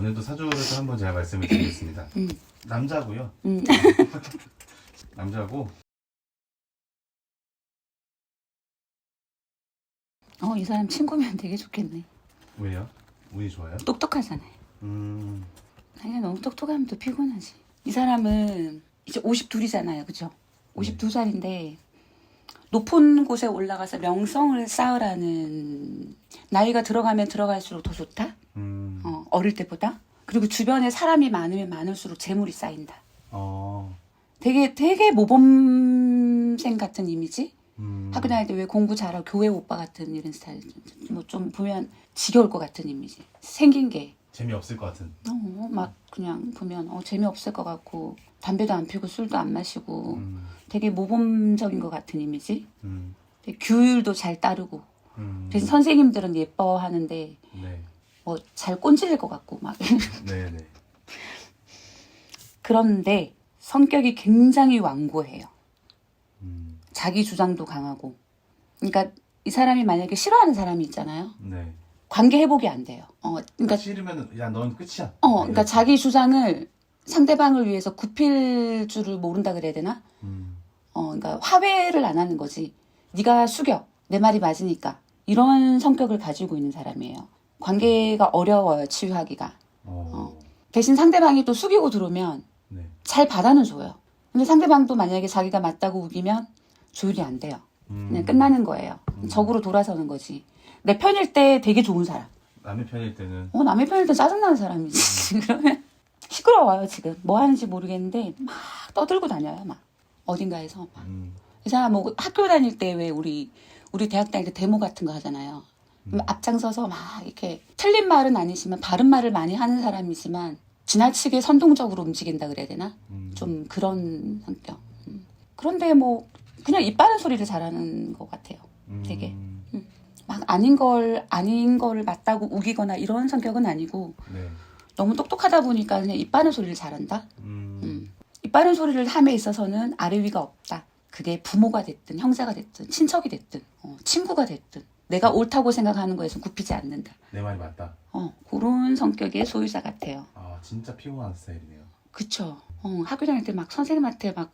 오늘도 사주를 또 한번 제가 말씀을 드리겠습니다. 음. 남자고요. 음. 남자고 어, 이 사람 친구면 되게 좋겠네. 왜요? 운이 좋아요? 똑똑하잖아요. 음, 아니, 너무 똑똑하면 또 피곤하지. 이 사람은 이제 52이잖아요. 그죠? 52살인데, 높은 곳에 올라가서 명성을 쌓으라는, 나이가 들어가면 들어갈수록 더 좋다? 어, 어릴 때보다? 그리고 주변에 사람이 많으면 많을수록 재물이 쌓인다. 어, 되게, 되게 모범생 같은 이미지? 음, 학교 다닐 때 왜 공부 잘하고 교회 오빠 같은 이런 스타일? 뭐 좀 보면 지겨울 것 같은 이미지. 생긴 게. 재미 없을 것 같은. 어, 막 그냥 보면 어, 재미없을 것 같고 담배도 안 피우고 술도 안 마시고. 음, 되게 모범적인 것 같은 이미지? 음, 되게 규율도 잘 따르고. 음, 그래서 선생님들은 예뻐하는데 네, 뭐 잘 꼰질릴 것 같고 막 네, 네. 그런데 성격이 굉장히 완고해요 음, 자기 주장도 강하고 그러니까 이 사람이 만약에 싫어하는 사람이 있잖아요 네. 관계 회복이 안 돼요 어 그러니까 싫으면 야넌 끝이야. 어, 그러니까 이렇게. 자기 주장을 상대방을 위해서 굽힐 줄을 모른다 그래야 되나? 음, 어, 그러니까 화해를 안 하는 거지. 네가 숙여. 내 말이 맞으니까. 이런 성격을 가지고 있는 사람이에요. 관계가 어려워요, 치유하기가. 어, 대신 상대방이 또 숙이고 들어오면 네. 잘 받아는 줘요. 근데 상대방도 만약에 자기가 맞다고 우기면 조율이 안 돼요. 음, 그냥 끝나는 거예요. 적으로 돌아서는 거지. 내 편일 때 되게 좋은 사람. 남의 편일 때는 어, 남의 편일 때 짜증나는 사람이지. 그러면 시끄러워요, 지금. 뭐 하는지 모르겠는데 막 떠들고 다녀요, 막. 어딘가에서. 막. 음, 이 사람 뭐 학교 다닐 때 왜 우리 우리 대학 다닐 때 데모 같은 거 하잖아요. 그럼 앞장서서 막 이렇게 틀린 말은 아니지만 바른 말을 많이 하는 사람이지만 지나치게 선동적으로 움직인다 그래야 되나? 음, 좀 그런 성격. 음. 그런데 뭐 그냥 입 바른 소리를 잘하는 것 같아요. 음, 되게. 막 아닌 걸 아닌 걸 맞다고 우기거나 이런 성격은 아니고 네. 너무 똑똑하다 보니까 그냥 입 바른 소리를 잘한다. 음, 음. 입 바른 소리를 함에 있어서는 아래 위가 없다. 그게 부모가 됐든 형제가 됐든 친척이 됐든 어, 친구가 됐든 내가 옳다고 생각하는 거에서 굽히지 않는다. 내 말이 맞다. 어, 그런 성격의 소유자 같아요. 아, 진짜 피곤한 스타일이네요. 그쵸. 어, 학교 다닐 때 막 선생님한테 막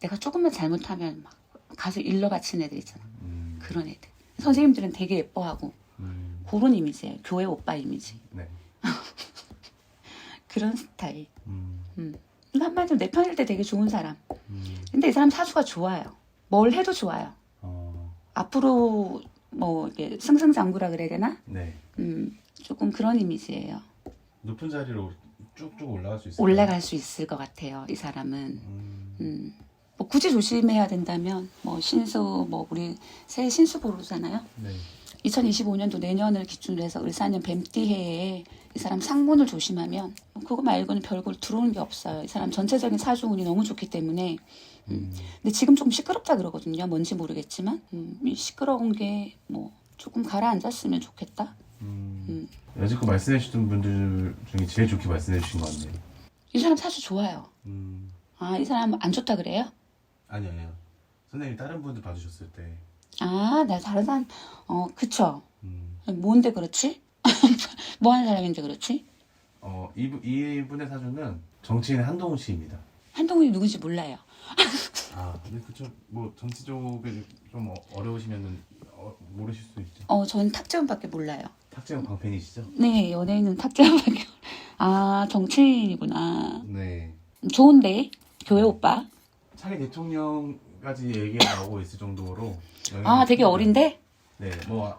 내가 조금만 잘못하면 막 가서 일러 바치는 애들 있잖아. 음, 그런 애들. 선생님들은 되게 예뻐하고 음, 그런 이미지예요. 교회 오빠 이미지. 네. 그런 스타일. 음, 근데 한마디로 내 편일 때 되게 좋은 사람. 음, 근데 이 사람 사주가 좋아요. 뭘 해도 좋아요. 어, 앞으로 뭐 이게 승승장구라 그래야 되나? 네. 음, 조금 그런 이미지예요. 높은 자리로 쭉쭉 올라갈 수 있어요. 올라갈 수 있을 것 같아요. 이 사람은. 음, 음, 뭐 굳이 조심해야 된다면 뭐 신수 뭐 우리 새해 신수 보르잖아요. 네. 2025년도 내년을 기준으로 해서 을사년 뱀띠해에 이 사람 상문을 조심하면 뭐 그거 말고는 별걸 들어오는 게 없어요. 이 사람 전체적인 사주운이 너무 좋기 때문에 음, 근데 지금 좀 시끄럽다 그러거든요. 뭔지 모르겠지만 음, 이 시끄러운 게 뭐 조금 가라앉았으면 좋겠다. 음. 여지껏 말씀해 주신 분들 중에 제일 좋게 말씀해 주신 것 같네요. 이 사람 사주 좋아요. 음, 아, 이 사람 안 좋다 그래요? 아니 아니요. 선생님 다른 분들 봐주셨을 때, 아, 나 다른 사람 어, 그쵸. 음, 뭔데 그렇지? 뭐 하는 사람인데 그렇지? 어 이분 이분의 사주는 정치인의 한동훈 씨입니다. 한동훈이 누군지 몰라요. 아, 근데 그쵸. 뭐 정치 쪽에 좀 어- 어려우시면은 어, 모르실 수 있죠. 어, 저는 탁재훈밖에 몰라요. 탁재훈 광팬이시죠? 네, 연예인은 탁재훈밖에. 아, 정치인이구나. 네. 좋은데 교회 오빠. 차기 대통령까지 얘기가 나오고 있을 정도로. 아, 되게. 어린데? 네, 뭐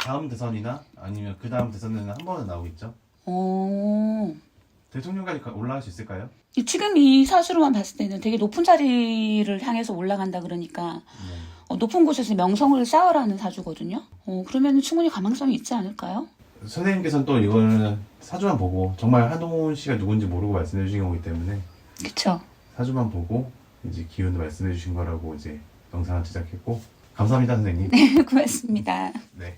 다음 대선이나 아니면 그 다음 대선에는 한 번은 나오겠죠. 어. 대통령까지 가- 올라갈 수 있을까요? 이- 지금 이 사주로만 봤을 때는 되게 높은 자리를 향해서 올라간다 그러니까 네. 어, 높은 곳에서 명성을 쌓으라는 사주거든요. 어, 그러면 충분히 가망성이 있지 않을까요? 선생님께서는 또 이거는 사주만 보고 정말 한동훈 씨가 누군지 모르고 말씀해 주신 거기 때문에 그쵸. 사주만 보고 이제 기운을 말씀해 주신 거라고 이제 영상을 제작했고 감사합니다 선생님. 고맙습니다. 네.